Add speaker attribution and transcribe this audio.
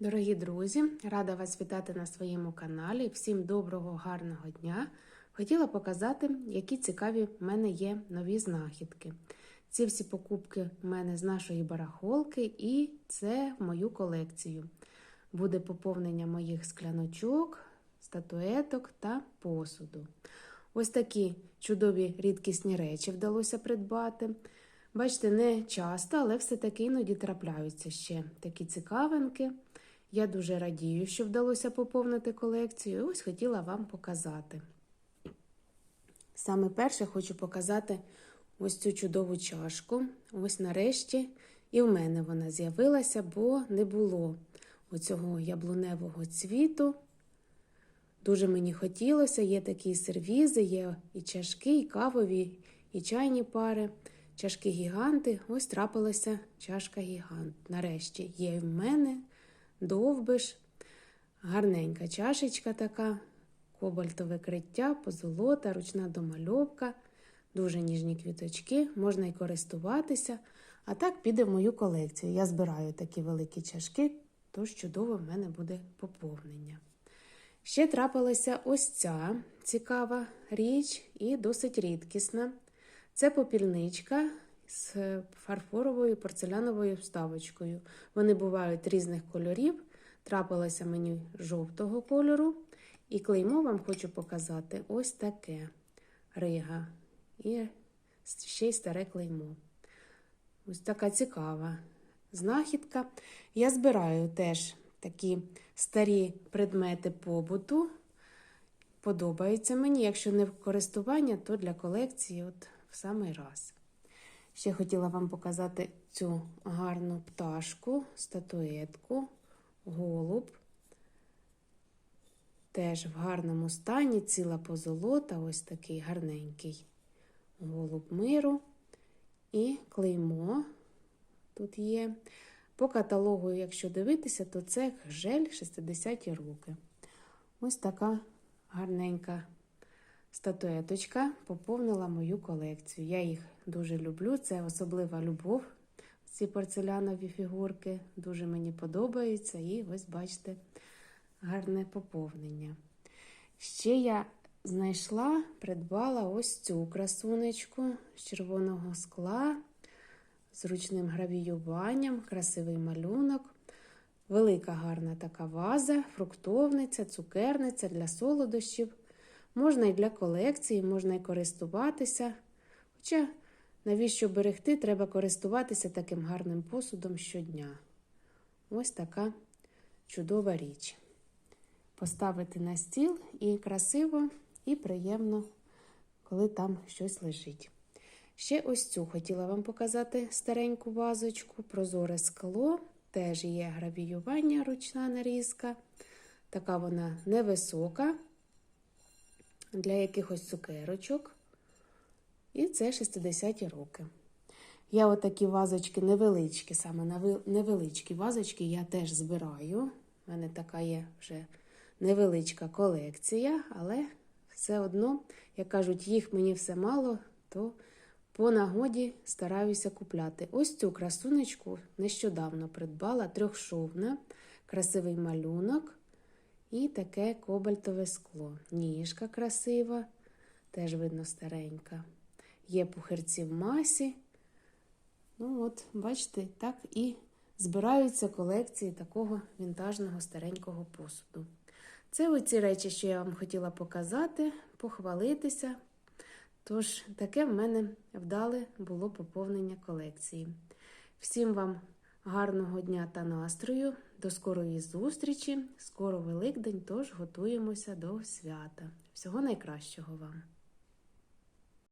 Speaker 1: Дорогі друзі, рада вас вітати на своєму каналі. Всім доброго, гарного дня! Хотіла показати, які цікаві в мене є нові знахідки. Ці всі покупки в мене з нашої барахолки, і це в мою колекцію. Буде поповнення моїх скляночок, статуеток та посуду. Ось такі чудові рідкісні речі вдалося придбати. Бачите, не часто, але все-таки іноді трапляються ще такі цікавинки. Я дуже радію, що вдалося поповнити колекцію. і Ось хотіла вам показати. Саме перше хочу показати ось цю чудову чашку. Ось нарешті і в мене вона з'явилася, бо не було оцього яблуневого цвіту. Дуже мені хотілося, є такі сервізи, є і чашки, і кавові, і чайні пари, чашки гіганти. Ось трапилася чашка гігант. Нарешті є в мене довбиш, гарненька чашечка така, кобальтове криття, позолота, ручна домальовка, дуже ніжні квіточки, можна і користуватися. А так піде в мою колекцію. Я збираю такі великі чашки, тож чудово в мене буде поповнення. Ще трапилася ось ця цікава річ і досить рідкісна. Це попільничка з фарфоровою порцеляновою вставочкою. Вони бувають різних кольорів. Трапилося мені жовтого кольору. І клеймо вам хочу показати ось таке рига. І ще й старе клеймо. Ось така цікава знахідка. Я збираю теж такі старі предмети побуту. Подобаються мені. Якщо не в користування, то для колекції от в самий раз. Ще хотіла вам показати цю гарну пташку, статуетку, голуб. Теж в гарному стані, ціла позолота, ось такий гарненький голуб миру. І клеймо тут є. По каталогу, якщо дивитися, то це жель 60-ті роки. Ось така гарненька статуеточка поповнила мою колекцію. Я їх дуже люблю. Це особлива любов. Ці порцелянові фігурки дуже мені подобаються. І ось, бачите, гарне поповнення. Ще я знайшла, придбала ось цю красунечку з червоного скла, з ручним гравіюванням, красивий малюнок. Велика гарна така ваза, фруктовниця, цукерниця для солодощів. Можна і для колекції, можна і користуватися. Хоча, навіщо берегти, треба користуватися таким гарним посудом щодня. Ось така чудова річ. Поставити на стіл і красиво, і приємно, коли там щось лежить. Ще ось цю хотіла вам показати стареньку вазочку, прозоре скло, теж є гравіювання, ручна нарізка. Така вона невисока для якихось цукерочок. І це 60-ті роки. Я отакі вазочки невеличкі, саме невеличкі вазочки я теж збираю. У мене така є вже невеличка колекція, але все одно, як кажуть, їх мені все мало, то по нагоді стараюся купляти. Ось цю красунечку нещодавно придбала трьохшовна, красивий малюнок. І таке кобальтове скло. Ніжка красива, теж видно старенька. Є пухирці в масі. Ну, от, бачите, так і збираються колекції такого вінтажного старенького посуду. Це оці речі, що я вам хотіла показати, похвалитися. Тож, таке в мене вдале було поповнення колекції. Всім вам гарного дня та настрою! До скорої зустрічі, скоро Великдень, тож готуємося до свята. Всього найкращого вам!